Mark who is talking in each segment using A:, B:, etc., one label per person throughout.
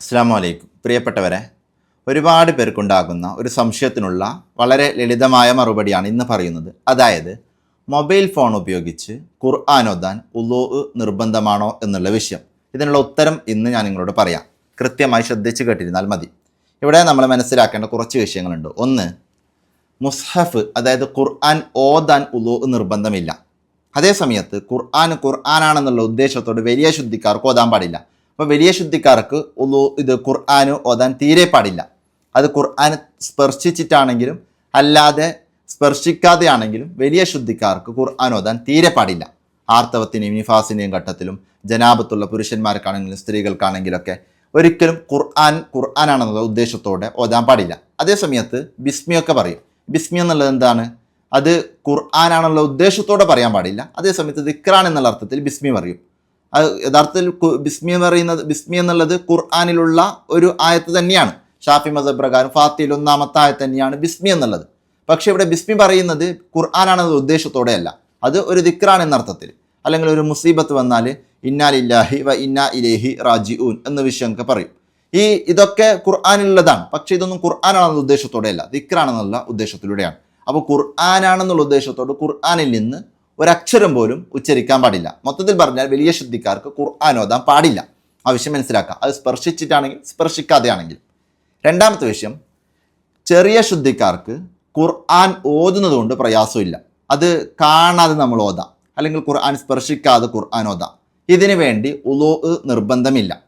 A: അസ്സാം വലൈക്കും പ്രിയപ്പെട്ടവരെ ഒരുപാട് പേർക്കുണ്ടാകുന്ന ഒരു സംശയത്തിനുള്ള വളരെ ലളിതമായ മറുപടിയാണ് ഇന്ന് പറയുന്നത്. അതായത് മൊബൈൽ ഫോൺ ഉപയോഗിച്ച് ഖുർആാനോദാൻ ഉലോ നിർബന്ധമാണോ എന്നുള്ള വിഷയം. ഇതിനുള്ള ഉത്തരം ഇന്ന് ഞാൻ നിങ്ങളോട് പറയാം. കൃത്യമായി ശ്രദ്ധിച്ച് കേട്ടിരുന്നാൽ മതി. ഇവിടെ നമ്മൾ മനസ്സിലാക്കേണ്ട കുറച്ച് വിഷയങ്ങളുണ്ട്. ഒന്ന് മുസ്ഹഫ് അതായത് ഖുർആൻ ഓദാൻ ഉലോ നിർബന്ധമില്ല. അതേ സമയത്ത് ഖുർആൻ ഖുർആനാണെന്നുള്ള ഉദ്ദേശത്തോട് വലിയ ശുദ്ധിക്കാർക്ക് ഓതാൻ പാടില്ല. അപ്പോൾ വലിയ ശുദ്ധിക്കാർക്ക് ഒന്നു ഇത് ഖുർആാന് ഓതാൻ തീരെ പാടില്ല. അത് ഖുർആൻ സ്പർശിച്ചിട്ടാണെങ്കിലും അല്ലാതെ സ്പർശിക്കാതെയാണെങ്കിലും വലിയ ശുദ്ധിക്കാർക്ക് ഖുർആൻ ഓതാൻ തീരെ പാടില്ല. ആർത്തവത്തിനെയും നിഫാസിനെയും ഘട്ടത്തിലും ജനാപത്തുള്ള പുരുഷന്മാർക്കാണെങ്കിലും സ്ത്രീകൾക്കാണെങ്കിലൊക്കെ ഒരിക്കലും ഖുർആൻ ഖുർആനാണെന്നുള്ള ഉദ്ദേശത്തോടെ ഓതാൻ പാടില്ല. അതേ സമയത്ത് ബിസ്മിയൊക്കെ പറയും. ബിസ്മി എന്നുള്ളത് എന്താണ്? അത് ഖുർആനാണെന്നുള്ള ഉദ്ദേശത്തോടെ പറയാൻ പാടില്ല. അതേസമയത്ത് ദിക്റാൻ എന്നുള്ള അർത്ഥത്തിൽ ബിസ്മി പറയും. അത് യഥാർത്ഥത്തിൽ ബിസ്മി എന്ന് പറയുന്നത് ബിസ്മി എന്നുള്ളത് ഖുർആാനിലുള്ള ഒരു ആയത്ത് തന്നെയാണ്. ഷാഫി മസബ് പ്രകാരം ഫാത്തിയിൽ ഒന്നാമത്തെ ആയത്ത് തന്നെയാണ് ബിസ്മി എന്നുള്ളത്. പക്ഷേ ഇവിടെ ബിസ്മി പറയുന്നത് ഖുർആനാണെന്ന ഉദ്ദേശത്തോടെയല്ല. അത് ഒരു ദിക്റാണ് എന്ന അർത്ഥത്തിൽ. അല്ലെങ്കിൽ ഒരു മുസീബത്ത് വന്നാൽ ഇന്നാലില്ലാഹി വ ഇന്നാ ഇലേഹി റാജി ഊൻ എന്ന വിഷയമൊക്കെ പറയും. ഈ ഇതൊക്കെ ഖുർആാനിലുള്ളതാണ്. പക്ഷേ ഇതൊന്നും ഖുർആാനാണെന്ന ഉദ്ദേശത്തോടെയല്ല. ദിക്റാണെന്നുള്ള ഉദ്ദേശത്തിലൂടെയാണ്. അപ്പോൾ ഖുർആാനാണെന്നുള്ള ഉദ്ദേശത്തോട് ഖുർആാനിൽ നിന്ന് ഒരക്ഷരം പോലും ഉച്ചരിക്കാൻ പാടില്ല. മൊത്തത്തിൽ പറഞ്ഞാൽ വലിയ ശുദ്ധിക്കാർക്ക് ഖുർആൻ പാടില്ല. ആവശ്യം മനസ്സിലാക്കുക അത് സ്പർശിച്ചിട്ടാണെങ്കിൽ സ്പർശിക്കാതെയാണെങ്കിൽ. രണ്ടാമത്തെ വിഷയം ചെറിയ ശുദ്ധിക്കാർക്ക് ഖുർആൻ ഓതുന്നതുകൊണ്ട് പ്രയാസമില്ല. അത് കാണാതെ നമ്മൾ ഓതാം. അല്ലെങ്കിൽ ഖുർആൻ സ്പർശിക്കാതെ ഖുർആൻ ഓതാം. ഇതിനു വേണ്ടി ഉലോ നിർബന്ധമില്ല.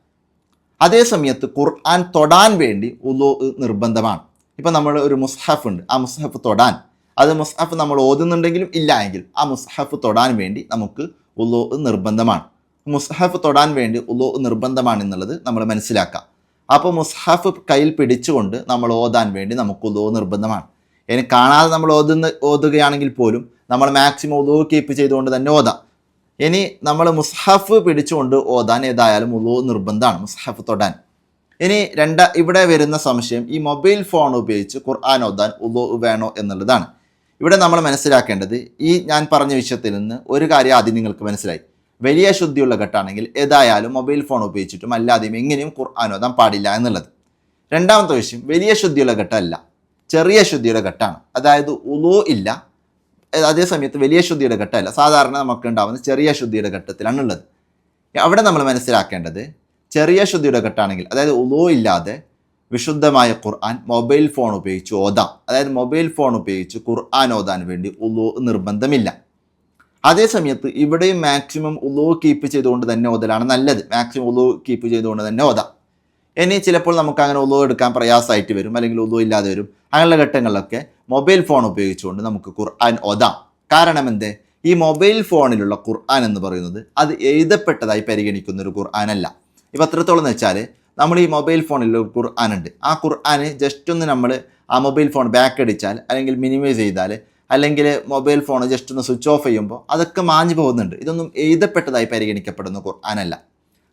A: അതേ സമയത്ത് ഖുർആൻ തൊടാൻ വേണ്ടി ഉലോ നിർബന്ധമാണ്. ഇപ്പം നമ്മൾ ഒരു മുസ്ഹഫ് ഉണ്ട് ആ മുസ്ഹഫ് തൊടാൻ. അത് മുസ്ഹഫ് നമ്മൾ ഓതുന്നുണ്ടെങ്കിലും ഇല്ല എങ്കിൽ ആ മുസ്ഹഫ് തൊടാൻ വേണ്ടി നമുക്ക് ഉലോ നിർബന്ധമാണ്. മുസ്ഹഫ് തൊടാൻ വേണ്ടി ഉലോ നിർബന്ധമാണ് എന്നുള്ളത് നമ്മൾ മനസ്സിലാക്കാം. അപ്പോൾ മുസ്ഹഫ് കയ്യിൽ പിടിച്ചുകൊണ്ട് നമ്മൾ ഓതാൻ വേണ്ടി നമുക്ക് ഉലോ നിർബന്ധമാണ്. ഇനി കാണാതെ നമ്മൾ ഓതുന്ന ഓതുകയാണെങ്കിൽ പോലും നമ്മൾ മാക്സിമം ഉലോ കീപ്പ് ചെയ്തുകൊണ്ട് തന്നെ ഓതാം. ഇനി നമ്മൾ മുസ്ഹഫ് പിടിച്ചുകൊണ്ട് ഓതാൻ ഏതായാലും ഉലോ നിർബന്ധമാണ് മുസ്ഹഫ് തൊടാൻ. ഇനി രണ്ട ഇവിടെ വരുന്ന സംശയം ഈ മൊബൈൽ ഫോൺ ഉപയോഗിച്ച് ഖുർആൻ ഓതാൻ ഉലോ വേണോ എന്നുള്ളതാണ്. ഇവിടെ നമ്മൾ മനസ്സിലാക്കേണ്ടത് ഈ ഞാൻ പറഞ്ഞ വിഷയത്തിൽ നിന്ന് ഒരു കാര്യം ആദ്യം നിങ്ങൾക്ക് മനസ്സിലായി. വലിയ ശുദ്ധിയുള്ള ഘട്ടമാണെങ്കിൽ ഏതായാലും മൊബൈൽ ഫോൺ ഉപയോഗിച്ചിട്ടും അല്ലാതെയും എങ്ങനെയും ഖുർആൻ ഓതാൻ പാടില്ല എന്നുള്ളത്. രണ്ടാമത്തെ വിഷയം വലിയ ശുദ്ധിയുള്ള ഘട്ടമല്ല. ചെറിയ ശുദ്ധിയുടെ ഘട്ടമാണ്. അതായത് ഉലോ ഇല്ല. അതേ സമയത്ത് വലിയ ശുദ്ധിയുടെ ഘട്ടമല്ല. സാധാരണ നമുക്ക് ഉണ്ടാവുന്ന ചെറിയ ശുദ്ധിയുടെ ഘട്ടത്തിലാണ് ഉള്ളത് അവിടെ നമ്മൾ മനസ്സിലാക്കേണ്ടത് ചെറിയ ശുദ്ധിയുടെ ഘട്ടമാണെങ്കിൽ അതായത് ഉലോ ഇല്ലാതെ വിശുദ്ധമായ ഖുർആൻ മൊബൈൽ ഫോൺ ഉപയോഗിച്ച് ഓതാം. അതായത് മൊബൈൽ ഫോൺ ഉപയോഗിച്ച് ഖുർആൻ ഓതാൻ വേണ്ടി ഉള്ളു നിർബന്ധമില്ല. അതേ സമയത്ത് ഇവിടെയും മാക്സിമം ഉള്ളു കീപ്പ് ചെയ്തുകൊണ്ട് തന്നെ ഓതലാണ് നല്ലത്. മാക്സിമം ഉള്ളു കീപ്പ് ചെയ്തുകൊണ്ട് തന്നെ ഓതാം. ഇനി ചിലപ്പോൾ നമുക്ക് അങ്ങനെ ഉള്ളു എടുക്കാൻ പ്രയാസമായിട്ട് വരും അല്ലെങ്കിൽ ഉള്ളു ഇല്ലാതെ വരും. അങ്ങനെയുള്ള ഘട്ടങ്ങളിലൊക്കെ മൊബൈൽ ഫോൺ ഉപയോഗിച്ചുകൊണ്ട് നമുക്ക് ഖുർആൻ ഓതാം. കാരണം എന്തേ? ഈ മൊബൈൽ ഫോണിലുള്ള ഖുർആൻ എന്ന് പറയുന്നത് അത് എഴുതപ്പെട്ടതായി പരിഗണിക്കുന്ന ഒരു ഖുർആനല്ല. ഇപ്പം എത്രത്തോളം എന്ന് വെച്ചാൽ നമ്മൾ ഈ മൊബൈൽ ഫോണിൽ ഒരു ഉണ്ട്. ആ ഖുർആന് ജസ്റ്റ് ഒന്ന് നമ്മൾ ആ മൊബൈൽ ഫോൺ ബാക്ക് അടിച്ചാൽ അല്ലെങ്കിൽ മിനിമൈസ് ചെയ്താൽ അല്ലെങ്കിൽ മൊബൈൽ ഫോൺ ജസ്റ്റ് ഒന്ന് സ്വിച്ച് ഓഫ് ചെയ്യുമ്പോൾ അതൊക്കെ മാഞ്ഞു പോകുന്നുണ്ട്. ഇതൊന്നും എഴുതപ്പെട്ടതായി പരിഗണിക്കപ്പെടുന്ന ഖുർആനല്ല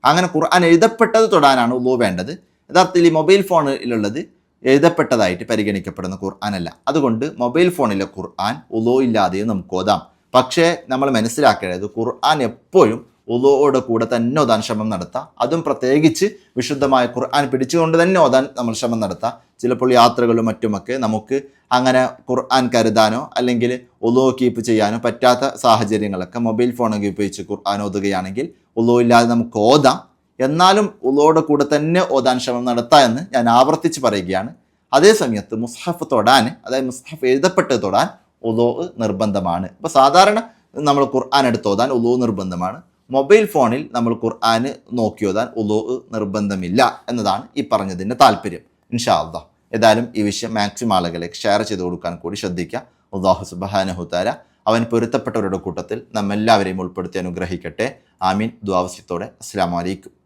A: അങ്ങനെ ഖുർആൻ എഴുതപ്പെട്ടത് തൊടാനാണ് ഉള്ളൂ വേണ്ടത്. യഥാർത്ഥത്തിൽ ഈ മൊബൈൽ ഫോണിലുള്ളത് എഴുതപ്പെട്ടതായിട്ട് പരിഗണിക്കപ്പെടുന്ന ഖുർആനല്ല അതുകൊണ്ട് മൊബൈൽ ഫോണിലെ ഖുർആൻ ഉലോ ഇല്ലാതെയും നമുക്ക് ഓതാം. പക്ഷേ നമ്മൾ മനസ്സിലാക്കേണ്ടത് ഖുർആൻ എപ്പോഴും ഉലോയുടെ കൂടെ തന്നെ ഓതാൻ ശ്രമം നടത്താം. അതും പ്രത്യേകിച്ച് വിശുദ്ധമായ ഖുർആൻ പിടിച്ചുകൊണ്ട് തന്നെ ഓതാൻ നമ്മൾ ശ്രമം നടത്താം. ചിലപ്പോൾ യാത്രകളും മറ്റുമൊക്കെ നമുക്ക് അങ്ങനെ ഖുർആൻ കരുതാനോ അല്ലെങ്കിൽ ഉലോ കീപ്പ് ചെയ്യാനോ പറ്റാത്ത സാഹചര്യങ്ങളൊക്കെ മൊബൈൽ ഫോണൊക്കെ ഉപയോഗിച്ച് ഖുർആൻ ഓതുകയാണെങ്കിൽ ഉലോ ഇല്ലാതെ നമുക്ക് ഓതാം. എന്നാലും ഉലോയുടെ കൂടെ തന്നെ ഓതാൻ ശ്രമം നടത്താം എന്ന് ഞാൻ ആവർത്തിച്ച് പറയുകയാണ്. അതേ സമയത്ത് മുസ്ഹഫ് തൊടാൻ അതായത് മുസ്ഹഫ് എഴുതപ്പെട്ട് തൊടാൻ ഉലോ നിർബന്ധമാണ്. അപ്പോൾ സാധാരണ നമ്മൾ ഖുർആൻ എടുത്ത് ഓതാൻ ഉലോ നിർബന്ധമാണ്. മൊബൈൽ ഫോണിൽ നമ്മൾ ഖുർആൻ നോക്കി ഓതാൻ ഉലോ നിർബന്ധമില്ല എന്നതാണ് ഈ പറഞ്ഞതിന്റെ താല്പര്യം. ഇൻഷാ ഏതായാലും ഈ വിഷയം മാക്സിമം ആളുകളിലേക്ക് ഷെയർ ചെയ്ത് കൊടുക്കാൻ കൂടി ശ്രദ്ധിക്കുക. അള്ളാഹു സുബാനഹുതാര അവൻ പൊരുത്തപ്പെട്ടവരുടെ കൂട്ടത്തിൽ നമ്മെല്ലാവരെയും ഉൾപ്പെടുത്തി അനുഗ്രഹിക്കട്ടെ. ആമീൻ. ദ്വാവസ്യത്തോടെ അസ്സാം വലൈക്കും